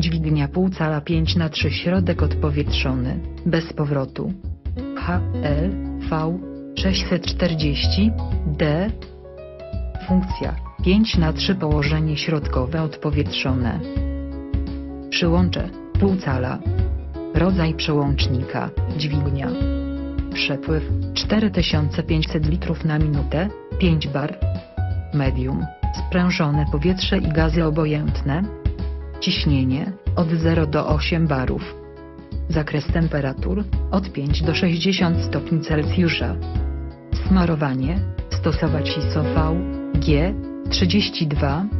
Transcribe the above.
Dźwignia pół cala 5 na 3 środek odpowietrzony, bez powrotu. HL, V, 640, D. Funkcja 5 na 3 położenie środkowe odpowietrzone. Przyłącze, pół cala. Rodzaj przełącznika, dźwignia. Przepływ 4500 litrów na minutę, 5 bar. Medium, sprężone powietrze i gazy obojętne. Ciśnienie, od 0 do 8 barów. Zakres temperatur, od 5 do 60 stopni Celsjusza. Smarowanie, stosować ISO V, G, 32,